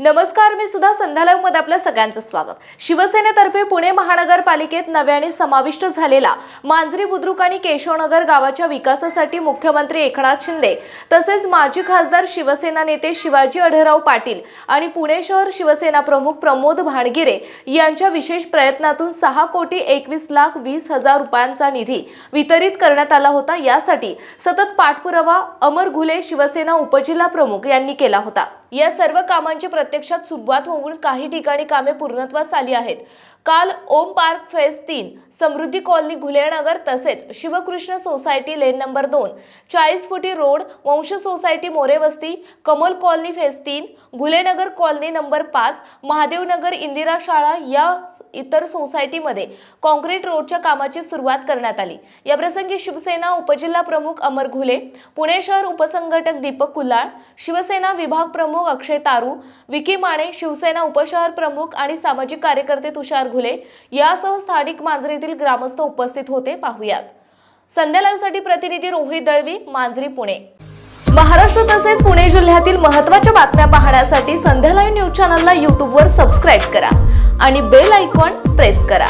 नमस्कार मी सुद्धा संध्यालयमध्ये आपल्या सगळ्यांचं स्वागत. शिवसेनेतर्फे पुणे महानगरपालिकेत नव्याने समाविष्ट झालेला मांजरी बुद्रुक आणि केशवनगर गावाच्या विकासासाठी मुख्यमंत्री एकनाथ शिंदे तसेच माजी खासदार शिवसेना नेते शिवाजी अढराव पाटील आणि पुणे शहर शिवसेना प्रमुख प्रमोद भाणगिरे यांच्या विशेष प्रयत्नातून सहा कोटी एकवीस लाख वीस हजार रुपयांचा निधी वितरित करण्यात आला होता. यासाठी सतत पाठपुरावा अमर घुले शिवसेना उपजिल्हा प्रमुख यांनी केला होता. या सर्व कामांची प्रत्यक्षात सुरुवात होऊन काही ठिकाणी कामे पूर्णत्वास आली आहेत. काल ओम पार्क फेज तीन समृद्धी कॉलनी घुलेनगर तसेच शिवकृष्ण सोसायटी लेन नंबर दोन चाळीस फुटी road Vansh society Morevasti Kamal colony phase तीन घुलेनगर कॉलनी नंबर पाच महादेवनगर इंदिरा शाळा या इतर सोसायटीमध्ये कॉन्क्रीट रोडच्या कामाची सुरुवात करण्यात आली. याप्रसंगी शिवसेना उपजिल्हा प्रमुख अमर घुले पुणे शहर उपसंघटक दीपक कुल्हाळ शिवसेना विभाग प्रमुख प्रमुख अक्षय तारू विकी माने शिवसेना उपशहर प्रमुख आणि सामाजिक कार्यकर्ते तुषार घुले यासह स्थानिक मांजरीतील ग्रामस्थ उपस्थित होते. पाहुयात. संध्या लाईव्हसाठी प्रतिनिधी रोहित दळवी मांजरी पुणे. महाराष्ट्र तसेच पुणे जिल्ह्यातील महत्त्वाच्या बातम्या पाहण्यासाठी संध्या लाईव्ह न्यूज चॅनलला यूट्यूबवर सबस्क्राईब करा आणि बेल आयकॉन प्रेस करा.